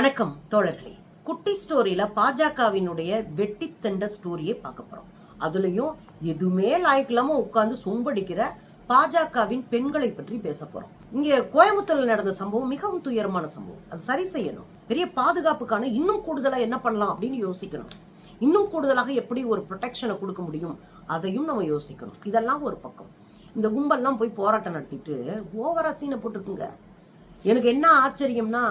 வணக்கம் தோழர்களே. குட்டி ஸ்டோரியில பாஜகவினுடைய வெட்டித்தண்ட ஸ்டோரியை பார்க்க போறோம். அதுலயும் எதுவுமே லாய்க்கில்லாம உட்கார்ந்து சொம்படிக்கிற பாஜகவின் பெண்களை பற்றி பேச போறோம். இங்க கோயம்புத்தூர்ல நடந்த சம்பவம் மிகவும் துயரமான சம்பவம். அது சரி செய்யணும். பெரிய பாதுகாப்புக்கான இன்னும் கூடுதலா என்ன பண்ணலாம் அப்படின்னு யோசிக்கணும். இன்னும் கூடுதலாக எப்படி ஒரு ப்ரொடெக்ஷனை கொடுக்க முடியும்? அதையும் நம்ம யோசிக்கணும். இதெல்லாம் ஒரு பக்கம். இந்த கும்பல்லாம் போய் போராட்டம் நடத்திட்டு ஓவரா சீனை போட்டுருக்குங்க. எனக்கு என்ன ஆச்சரியம்னா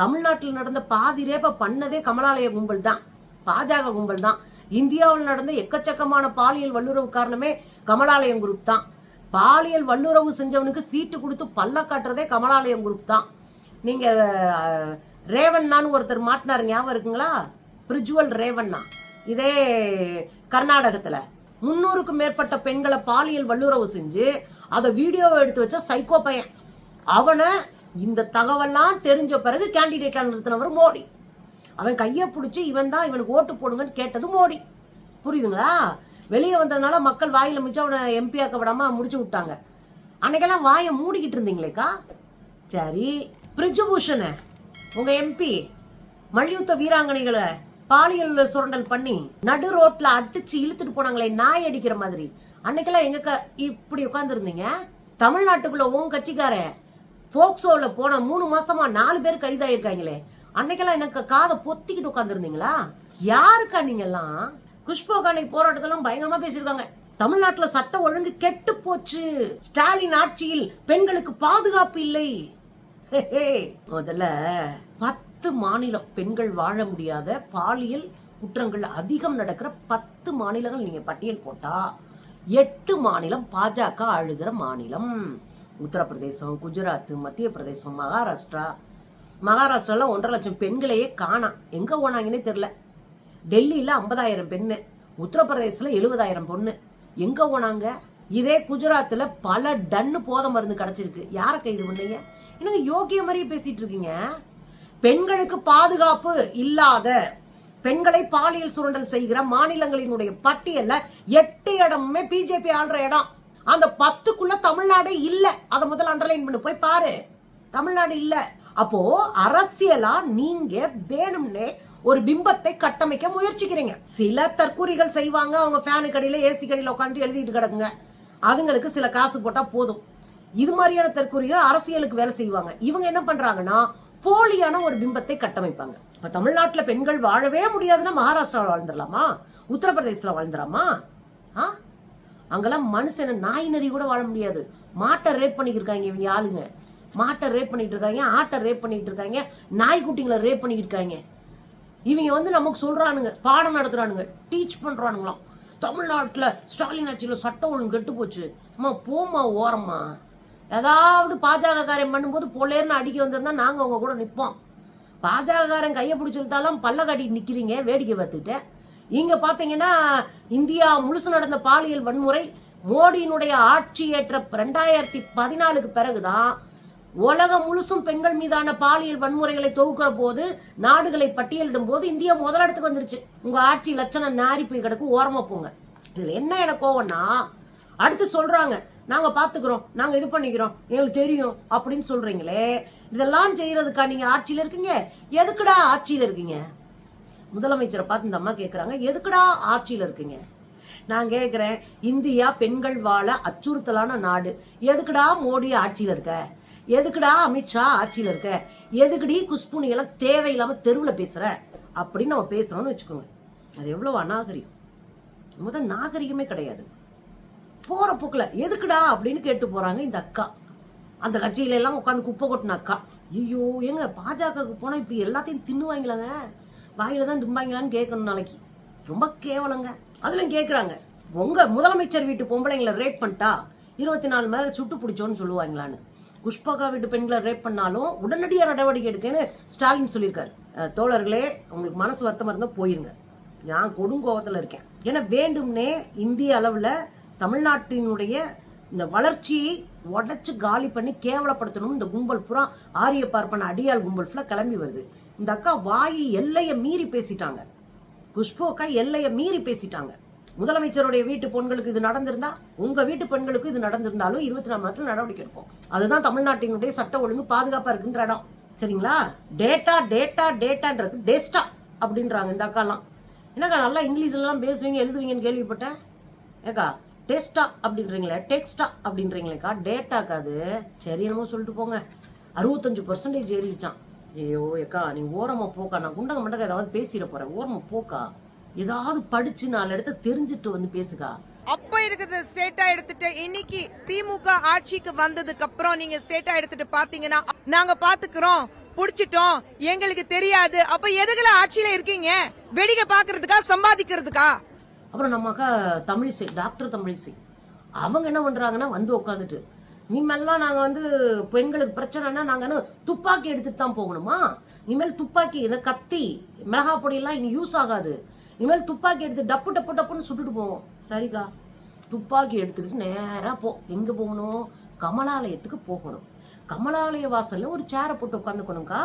தமிழ்நாட்டில் நடந்த பாதி ரேப்ப பண்ணதே கமலாலய கும்பல் தான். பாஜக கும்பல் தான். இந்தியாவில் நடந்த எக்கச்சக்கமான பாலியல் வல்லுறவு காரணமே கமலாலயம் குரூப் தான். பாலியல் வல்லுறவு செஞ்சவனுக்கு சீட்டு கொடுத்து பல்ல காட்டுறதே கமலாலயம் குரூப் தான். நீங்க ரேவண்ணான்னு ஒருத்தர் மாட்டினார் ஞாபகம் இருக்குங்களா? பிரிஜுவல் ரேவண்ணா. இதே கர்நாடகத்துல. முன்னூறுக்கும் மேற்பட்ட பெண்களை பாலியல் வல்லுறவு செஞ்சு அதை வீடியோவை எடுத்து வச்ச சைக்கோ பையன். அவனை இந்த தகவல்லாம் தெரிஞ்ச பிறகு கேண்டிடேட்டாக நிறுத்தினவர் மோடி. அவன் கையை பிடிச்சி இவன் தான் இவனுக்கு ஓட்டு போடுங்கன்னு கேட்டது மோடி. புரியுதுங்களா? வெளியே வந்ததுனால மக்கள் வாயில் மிச்சம் அவனை எம்பி ஆக்க விடாம முடிச்சு விட்டாங்க. அன்னைக்கெல்லாம் வாயை மூடிக்கிட்டு இருந்தீங்களேக்கா? சரி பிரிஜுபூஷன் உங்கள் எம்பி மல்யுத்த வீராங்கனைகளை பாலியல் சுரண்டல் பண்ணி நடு ரோட்ல அடிச்சு இழுத்துட்டு போனாங்களே நாய் அடிக்கிற மாதிரி. அன்னைக்கெல்லாம் எங்க இப்படி உட்காந்துருந்தீங்க தமிழ்நாட்டுக்குள்ள உன் கட்சிக்காரன் போக்சோல போன மூணு மாசமா நாலு பேர் கைதாயிருக்காங்களே. அன்னைக்கெல்லாம் எனக்கு காதை பொத்திக்கிட்டு உட்காந்துருந்தீங்களா யாருக்கா நீங்க எல்லாம் குஷ்போகானை போராட்டத்தெல்லாம் பயங்கரமா பேசியிருக்காங்க. தமிழ்நாட்டுல சட்ட ஒழுங்கு கெட்டு போச்சு. ஸ்டாலின் ஆட்சியில் பெண்களுக்கு பாதுகாப்பு இல்லை. முதல்ல பத்து மாநிலம் பெண்கள் வாழ முடியாத பாலியல் குற்றங்கள் அதிகம் நடக்கிற பத்து மாநிலங்கள் நீங்க பட்டியல் போட்டா எட்டு மாநிலம் பாஜக ஆளுகிற மாநிலம். உத்தரப்பிரதேசம் குஜராத் மத்திய பிரதேசம் மகாராஷ்டிரா. மகாராஷ்டிராவில் ஒன்றரை லட்சம் பெண்களையே காணாம் எங்கே போனாங்கன்னே தெரில டெல்லியில் ஐம்பதாயிரம் பெண்ணு உத்தரப்பிரதேசத்தில் எழுபதாயிரம் பொண்ணு. எங்கே போனாங்க? இதே குஜராத்தில் பல டன்னு போத மருந்து கிடச்சிருக்கு. யாரை கைது பண்ணீங்க? எனக்கு யோகிய மாதிரியே பேசிகிட்டு இருக்கீங்க? பெண்களுக்கு பாதுகாப்பு இல்லாத பெண்களை பாலியல் சுரண்டல் செய்கிற மாநிலங்களினுடைய பட்டியலில் எட்டு இடமுமே பிஜேபி ஆள்ற இடம். அந்த பத்துக்குள்ள தமிழ்நாடே இல்ல. அதை முதல்ல அண்டர்லைன் பண்ணு. போய் பாரு. தமிழ்நாடு இல்ல. அப்போ அரசியலா நீங்க வேணும்னே ஒரு பிம்பத்தை கட்டமைக்க முயற்சிக்கிறீங்க. சில தற்கூரிகள் செய்வாங்க. அவங்க ஃபேனு கடையில ஏசி கடையில உட்காந்து எழுதிட்டு கிடக்குங்க. அதுங்களுக்கு சில காசு போட்டா போதும். இது மாதிரியான தற்கூரிகள் அரசியலுக்கு வேலை செய்வாங்க. இவங்க என்ன பண்றாங்கன்னா போலியான ஒரு பிம்பத்தை கட்டமைப்பாங்க. இப்ப தமிழ்நாட்டுல பெண்கள் வாழவே முடியாதுன்னா மகாராஷ்டிராவில் வாழ்ந்துடலாமா? உத்தரப்பிரதேசத்துல வாழ்ந்துடலாமா? ஆ? அங்கெல்லாம் மனுஷனை நாய் நெறி கூட வாழ முடியாது. மாட்டை ரேப் பண்ணிக்கிட்டு இவங்க ஆளுங்க. மாட்டை ரேப் பண்ணிட்டு இருக்காங்க ஆட்டை ரேப் பண்ணிட்டு இருக்காங்க நாய்க்குட்டிங்களை ரேப் பண்ணிக்கிட்டு இருக்காங்க இவங்க வந்து நமக்கு சொல்றானுங்க பாடம் நடத்துறானுங்க டீச் பண்றானுங்களாம். தமிழ்நாட்டில் ஸ்டாலின் ஆட்சியில் சட்டம் ஒழுங்கு கெட்டு போச்சு. அம்மா போம்மா ஓரம்மா. ஏதாவது பாஜக காரியம் பண்ணும்போது பொல்லேர்னு அடிக்க வந்திருந்தா நாங்கள் அவங்க கூட நிப்போம். பாஜகக்காரன் கையை பிடிச்சிருந்தாலும் பல்ல காட்டிட்டு நிற்கிறீங்க வேடிக்கை பார்த்துட்டு இங்க பாத்தீங்கன்னா இந்தியா முழுசு நடந்த பாலியல் வன்முறை மோடியினுடைய ஆட்சி ஏற்ற ரெண்டாயிரத்தி பதினாலுக்கு பிறகுதான் உலகம் முழுசும் பெண்கள் மீதான பாலியல் வன்முறைகளை தொகுக்கிற போது நாடுகளை பட்டியலிடும் போது இந்தியா முதலிடத்துக்கு வந்துருச்சு. உங்க ஆட்சி லட்சணம் நாரி போய் கிடக்கு ஓரமா போங்க. இதுல என்ன எனக்கு கோவம்னா அடுத்து சொல்றாங்க நாங்க பாத்துக்கிறோம் நாங்க இது பண்ணிக்கிறோம் எங்களுக்கு தெரியும் அப்படின்னு சொல்றீங்களே இதெல்லாம் செய்யறதுக்கா நீங்க ஆட்சியில இருக்கீங்க? எதுக்குடா ஆட்சியில இருக்கீங்க? முதலமைச்சரை பார்த்து இந்த அம்மா கேட்குறாங்க எதுக்குடா ஆட்சியில் இருக்கீங்க? நான் கேட்குறேன் இந்தியா பெண்கள் வாழ அச்சுறுத்தலான நாடு. எதுக்குடா மோடி ஆட்சியில் இருக்க? எதுக்குடா அமித்ஷா ஆட்சியில் இருக்க? எதுக்குடி குஷ்புனி எல்லாம் தெருவில் பேசுகிற அப்படின்னு நம்ம பேசுகிறோம்னு வச்சுக்கோங்க. அது எவ்வளோ அநாகரிகம். முதல் நாகரிகமே கிடையாது. போகிற போக்கில் எதுக்குடா அப்படின்னு கேட்டு போகிறாங்க இந்த அக்கா. அந்த கட்சியில எல்லாம் உட்காந்து குப்பை கொட்டின அக்கா. ஐயோ ஏங்க பாஜகவுக்கு போனால் இப்படி எல்லாத்தையும் தின்னுவாங்களாங்க? வாயில தான் தும்பாங்களான்னு கேட்கணும் நாளைக்கு. ரொம்ப கேவலங்க. அதிலும் கேட்குறாங்க உங்கள் முதலமைச்சர் வீட்டு பொம்பளைங்களை ரேப் பண்ணிட்டா இருபத்தி நாலு மேல சுட்டு பிடிச்சோன்னு சொல்லுவாங்களான்னு. குஷ்பகா வீட்டு பெண்களை ரேப் பண்ணாலும் உடனடியாக நடவடிக்கை எடுக்கன்னு ஸ்டாலின் சொல்லியிருக்காரு. தோழர்களே உங்களுக்கு மனசு வருத்தமாக இருந்தால் போயிருங்க. நான் கொடுங்கோபத்தில் இருக்கேன். ஏன்னா வேண்டும்னே இந்திய அளவில் தமிழ்நாட்டினுடைய இந்த வளர்ச்சியை உடச்சி காலி பண்ணி கேவலப்படுத்தணும். இந்த கும்பல் புறா ஆரிய பார்ப்பன அடியாள் கும்பல் ஃபுல்லாக கிளம்பி வருது. இந்த அக்கா வாய் எல்லையை மீறி பேசிட்டாங்க. குஷ்பு அக்கா எல்லையை மீறி பேசிட்டாங்க. முதலமைச்சருடைய வீட்டு பெண்களுக்கு இது நடந்திருந்தா உங்க வீட்டு பெண்களுக்கு இது நடந்திருந்தாலும் இருபத்தி நாலு மாதத்துல நடவடிக்கை எடுப்போம். அதுதான் தமிழ்நாட்டினுடைய சட்ட ஒழுங்கு பாதுகாப்பா இருக்குன்ற இடம். சரிங்களா? டேட்டா டேட்டா டேட்டான்றது டேஸ்டா அப்படின்றாங்க இந்த அக்காலாம். என்னக்கா நல்லா இங்கிலீஷ்லாம் பேசுவீங்க எழுதுவீங்கன்னு கேள்விப்பட்டேன். ஏக்கா டெஸ்டா அப்படின்றீங்களே டெக்ஸ்டா அப்படின்றீங்களேக்கா டேட்டாக்கா அது. சரி என்னமோ சொல்லிட்டு போங்க. அறுபத்தஞ்சு பர்சன்டேஜ் ஏறிடுச்சான் ஐயோ ஏக்கா நீ ஓரமா போக்கா. நான் குண்டக மண்டக ஏதாவது பேசிட போறேன். ஓரமா போக்கா. ஏதாவது படிச்சு நாலு இடத்த தெரிஞ்சுட்டு வந்து பேசுக்கா. அப்ப இருக்கிறத ஸ்டேட்டா எடுத்துட்டு இன்னைக்கு திமுக ஆட்சிக்கு வந்ததுக்கு அப்புறம் நீங்க ஸ்டேட்டா எடுத்துட்டு பாத்தீங்கன்னா நாங்க பாத்துக்கிறோம் புடிச்சிட்டோம் எங்களுக்கு தெரியாது. அப்ப எதுக்குல ஆட்சியில இருக்கீங்க? வெடிக்க பாக்குறதுக்கா சம்பாதிக்கிறதுக்கா? அப்புறம் நம்ம அக்கா தமிழிசை டாக்டர் தமிழிசை அவங்க என்ன பண்ணுறாங்கன்னா வந்து உட்காந்துட்டு இனிமேல்லாம் நாங்கள் வந்து பெண்களுக்கு பிரச்சனைனா நாங்கள் என்ன துப்பாக்கி எடுத்துட்டு தான் போகணுமா? இனிமேல் துப்பாக்கி இதை கத்தி மிளகா பொடியெல்லாம் இனி யூஸ் ஆகாது. இனிமேல் துப்பாக்கி எடுத்து டப்பு டப்பு டப்புன்னு சுட்டுட்டு போவோம். சரிக்கா. துப்பாக்கி எடுத்துக்கிட்டு நேராக போ. எங்கே போகணும்? கமலாலயத்துக்கு போகணும். கமலாலய வாசலில் ஒரு சேரை போட்டு உட்காந்துக்கணும்க்கா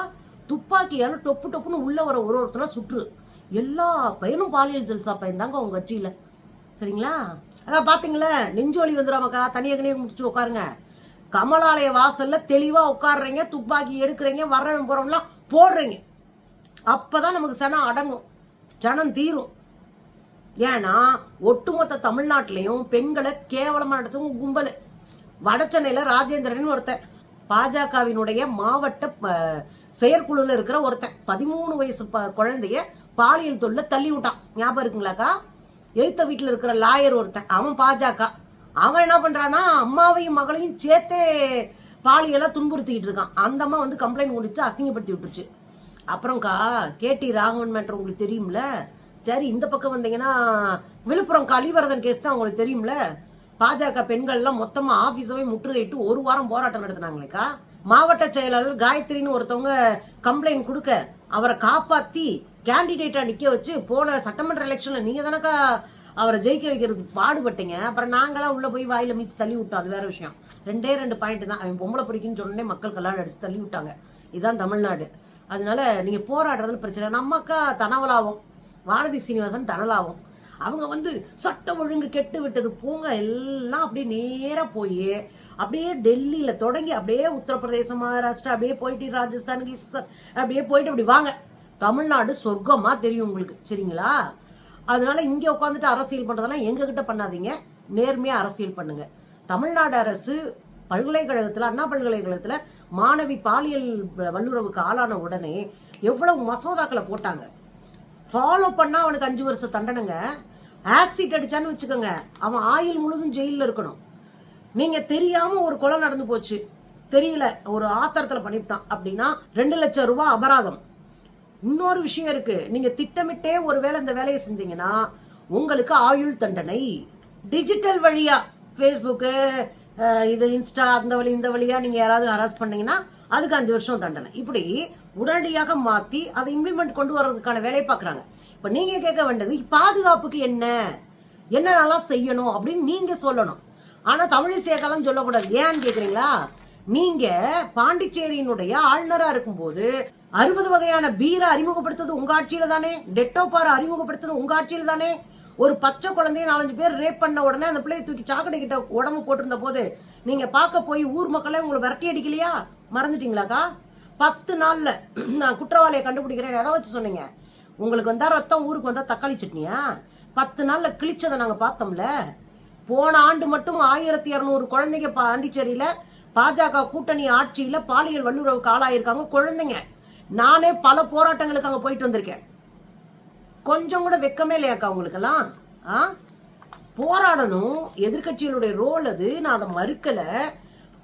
துப்பாக்கியால் டொப்பு டொப்புன்னு உள்ளே வர ஒரு ஒருத்தராக சுற்று. எல்லா பையனும் பாலியல் ஜல்சா பையன் தாங்க உங்கள் கட்சியில். சரிங்களா? அதான் பார்த்தீங்களே நெஞ்சோலி வலி வந்துடாமக்கா தனியாக கனியாக முடிச்சு உட்காருங்க. கமலாலய வாசலில் தெளிவாக உட்காடுறீங்க துப்பாக்கி எடுக்கிறீங்க வர்றவன் போகிறவங்களாம் போடுறீங்க. அப்போ தான் நமக்கு சனம் அடங்கும். ஜனம் தீரும். ஏன்னா ஒட்டுமொத்த தமிழ்நாட்டிலையும் பெண்களை கேவலமாக நடத்தும் கும்பல். வடசென்னையில ராஜேந்திரன் ஒருத்தன். பாஜகவினுடைய மாவட்ட ப- இருக்கிற ஒருத்தன். பதிமூணு வயசு ப- குழந்தைய பாலியல் தொல்லை தள்ளி விட்டான். ஞாபகம் இருக்குங்களாக்கா? எழுத்த வீட்டில் இருக்கிற லாயர் ஒருத்தன் அவன் பாஜக. அவன் என்ன பண்றானா அம்மாவையும் மகளையும் சேர்த்தே பாலியெல்லாம் துன்புறுத்திக்கிட்டு இருக்கான். அந்த அம்மா வந்து கம்ப்ளைண்ட் கொடுத்து அசிங்கப்படுத்தி விட்டுருச்சு. அப்புறம்க்கா கேடி ராகவன் மேட்ரு உங்களுக்கு தெரியும்ல? சரி இந்த பக்கம் வந்தீங்கன்னா விழுப்புரம் கலிவரதன் கேஸ் தான் உங்களுக்கு தெரியும்ல? பாஜக பெண்கள்லாம் மொத்தமாக ஆஃபீஸவே முற்றுகையிட்டு ஒரு வாரம் போராட்டம் நடத்தினாங்களேக்கா? மாவட்ட செயலாளர் காயத்ரின்னு ஒருத்தவங்க கம்ப்ளைண்ட் கொடுக்க அவரை காப்பாற்றி கேண்டிடேட்டாக நிற்க வச்சு போன சட்டமன்ற எலெக்ஷனில் நீங்கள் தானக்கா அவரை ஜெயிக்க வைக்கிறதுக்கு பாடுபட்டீங்க? அப்புறம் நாங்களாம் உள்ளே போய் வாயில மீச்சு தள்ளி விட்டோம். அது வேற விஷயம். ரெண்டே ரெண்டு பாயிண்ட் தான். அவன் பொம்பளை பிடிக்குன்னு சொன்னே மக்கள் கல்யாணம் அடிச்சு தள்ளி விட்டாங்க. இதுதான் தமிழ்நாடு. அதனால நீங்கள் போராடுறதுல பிரச்சனை இல்லை. நம்ம அக்கா தனவலாவும் வானதி சீனிவாசன் தனலாவும் அவங்க வந்து சட்டம் ஒழுங்கு கெட்டு விட்டது போங்க எல்லாம் அப்படியே நேராக போய் அப்படியே டெல்லியில தொடங்கி அப்படியே உத்தரப்பிரதேசம் மகாராஷ்டிரா அப்படியே போயிட்டு ராஜஸ்தான் அப்படியே போயிட்டு அப்படி வாங்க. தமிழ்நாடு சொர்க்கமா தெரியும் உங்களுக்கு சரிங்களா? அதனால இங்க உட்காந்துட்டு அரசியல் பண்றதெல்லாம் எங்ககிட்ட பண்ணாதீங்க. நேர்மையா அரசியல் பண்ணுங்க. தமிழ்நாடு அரசு பல்கலைக்கழகத்தில் அண்ணா பல்கலைக்கழகத்தில் மாணவி பாலியல் வல்லுறவுக்கு ஆளான உடனே எவ்வளவு மசோதாக்களை போட்டாங்க. ஃபாலோ பண்ணால் அவனுக்கு அஞ்சு வருஷம் தண்டனைங்க. ஆசிட் அடிச்சான்னு வச்சுக்கோங்க. அவன் ஆயுள் முழுதும் ஜெயிலில் இருக்கணும். நீங்க தெரியாம ஒரு கொலை நடந்து போச்சு. தெரியல ஒரு ஆத்திரத்துல பண்ணிவிட்டான் அப்படின்னா ரெண்டு லட்சம் ரூபாய் அபராதம். இன்னொரு விஷயம் இருக்கு. நீங்க திட்டமிட்டே ஒரு வேளை இந்த வேலையை செஞ்சீங்கன்னா உங்களுக்கு ஆயுள் தண்டனை. டிஜிட்டல் வழியா ஃபேஸ்புக்கு இது இன்ஸ்டா அந்த வழி இந்த வழியா நீங்க யாராவது ஹராஸ் பண்ணீங்கன்னா அதுக்கு அஞ்சு வருஷம் தண்டனை. இப்படி உடனடியாக மாத்தி அதை இம்ப்ளிமெண்ட் கொண்டு வர்றதுக்கான வேலையை பார்க்குறாங்க. இப்ப நீங்க கேட்க வேண்டியது பாதுகாப்புக்கு என்ன? என்னென்னலாம் செய்யணும் அப்படின்னு நீங்க சொல்லணும். ஆனால் தமிழிசையக்கெல்லாம் சொல்லக்கூடாது. ஏன்னு கேட்குறீங்களா நீங்கள் பாண்டிச்சேரியினுடைய ஆளுநராக இருக்கும்போது அறுபது வகையான பீரை அறிமுகப்படுத்துறது உங்கள் ஆட்சியில் தானே? டெட்டோபாரை அறிமுகப்படுத்துறது உங்கள் ஆட்சியில் தானே? ஒரு பச்சை குழந்தைய நாலஞ்சு பேர் ரேப் பண்ண உடனே அந்த பிள்ளையை தூக்கி சாக்கடை கிட்ட உடம்பு போட்டிருந்த போது நீங்கள் பார்க்க போய் ஊர் மக்களே உங்களை விரட்டி அடிக்கலையா? மறந்துட்டீங்களாக்கா? பத்து நாளில் நான் குற்றவாளியை கண்டுபிடிக்கிறேன். எதை வச்சு சொன்னீங்க? உங்களுக்கு வந்தால் ரத்தம் ஊருக்கு வந்தால் தக்காளி சட்னியா? பத்து நாளில் கிழிச்சதை நாங்கள் பார்த்தோம்ல. போன ஆண்டு மட்டும் ஆயிரத்தி இரநூறு குழந்தைங்க பாண்டிச்சேரியில பாஜக கூட்டணி ஆட்சியில பாலியல் வல்லுறவுக்கு ஆளாயிருக்காங்க குழந்தைங்க. நானே பல போராட்டங்களுக்கு அங்க போயிட்டு வந்திருக்கேன். கொஞ்சம் கூட வெக்கமே இல்லையாக்கா உங்களுக்கெல்லாம்? ஆ? போராடணும். எதிர்க்கட்சிகளுடைய ரோல் அது. நான் அதை மறுக்கல.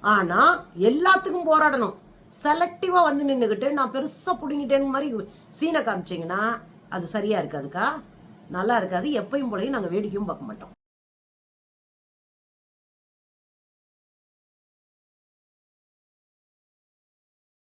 ஆனா எல்லாத்துக்கும் போராடணும். செலக்டிவா வந்து நின்றுக்கிட்டு நான் பெருசா புடுங்கிட்டேன்னு மாதிரி சீனை காமிச்சிங்கன்னா அது சரியா இருக்காதுக்கா? நல்லா இருக்காது. எப்பயும் போலையும் நாங்கள் வேடிக்கையும் பார்க்க மாட்டோம்.